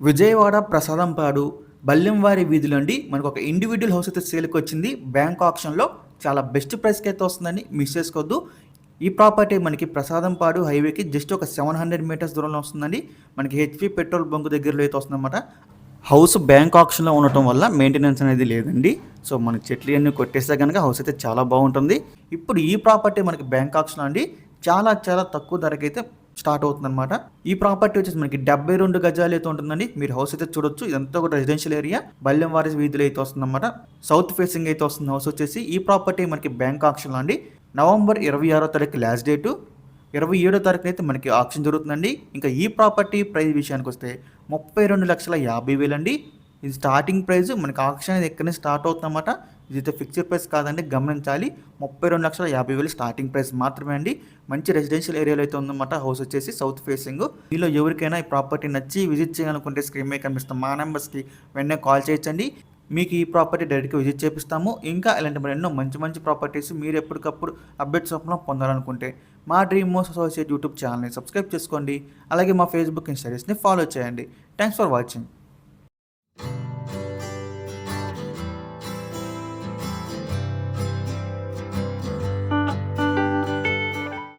విజయవాడ ప్రసాదంపాడు బల్లెంవారి వీధి మనకు ఒక ఇండివిజువల్ హౌస్ అయితే సేల్కి వచ్చింది. బ్యాంక్ ఆప్షన్లో చాలా బెస్ట్ ప్రైస్కి అయితే వస్తుందని మిస్ చేసుకోవద్దు. ఈ ప్రాపర్టీ మనకి ప్రసాదంపాడు హైవేకి జస్ట్ ఒక సెవెన్ హండ్రెడ్ మీటర్స్ దూరంలో వస్తుందండి. మనకి హెచ్పి పెట్రోల్ బంక్ దగ్గరలో అయితే వస్తుందన్నమాట. హౌస్ బ్యాంక్ ఆప్షన్లో ఉండటం వల్ల మెయింటెనెన్స్ అనేది లేదండి. సో మనకి చెట్లు అన్నీ కొట్టేస్తే కనుక హౌస్ అయితే చాలా బాగుంటుంది. ఇప్పుడు ఈ ప్రాపర్టీ మనకి బ్యాంక్ ఆప్షన్ అండి. చాలా చాలా తక్కువ ధరకైతే స్టార్ట్ అవుతుందన్నమాట. ఈ ప్రాపర్టీ వచ్చేసి మనకి డెబ్బై రెండు గజాలు అయితే ఉంటుందండి. మీరు హౌస్ అయితే చూడొచ్చు. ఇదంతా కూడా రెసిడెన్షియల్ ఏరియా బల్లెంవారి వీధిలో అయితే వస్తుందన్నమాట. సౌత్ ఫేసింగ్ అయితే వస్తుంది హౌస్ వచ్చేసి. ఈ ప్రాపర్టీ మనకి బ్యాంక్ ఆక్షన్లో అండి. నవంబర్ ఇరవై ఆరో తారీఖు లాస్ట్ డేటు ఇరవై ఏడో తారీఖున అయితే మనకి ఆప్షన్ జరుగుతుందండి. ఇంకా ఈ ప్రాపర్టీ ప్రైస్ విషయానికి వస్తే ముప్పై రెండు లక్షల యాభై వేలండి. ఇది స్టార్టింగ్ ప్రైస్ మనకి ఆప్షన్ అనేది ఎక్కడ స్టార్ట్ అవుతుందన్నమాట. ఇదైతే ఫిక్స్డ్ ప్రైస్ కాదండి గమనించాలి. ముప్పై రెండు లక్షల యాభై వేలు స్టార్టింగ్ ప్రైస్ మాత్రమే అండి. మంచి రెసిడెన్షియల్ ఏరియాలో అయితే ఉందన్నమాట. హౌస్ వచ్చేసి సౌత్ ఫేసింగ్ మీలో ఎవరికైనా ఈ ప్రాపర్టీ నచ్చి విజిట్ చేయాలనుకుంటే స్క్రీన్ మీద కనిపిస్తాం మా నెంబర్స్కి వెంటనే కాల్ చేయొచ్చండి. మీకు ఈ ప్రాపర్టీ డైరెక్ట్గా విజిట్ చేపిస్తాము. ఇంకా ఇలాంటి మరి ఎన్నో మంచి మంచి ప్రాపర్టీస్ మీరు ఎప్పటికప్పుడు అప్డేట్స్ రూపంలో పొందాలనుకుంటే మా డ్రీమ్ మోస్ అసోసియేట్ యూట్యూబ్ ఛానల్ని సబ్స్క్రైబ్ చేసుకోండి. అలాగే మా ఫేస్బుక్ ఇన్స్టాగ్రామ్స్ని ఫాలో చేయండి. Thanks for watching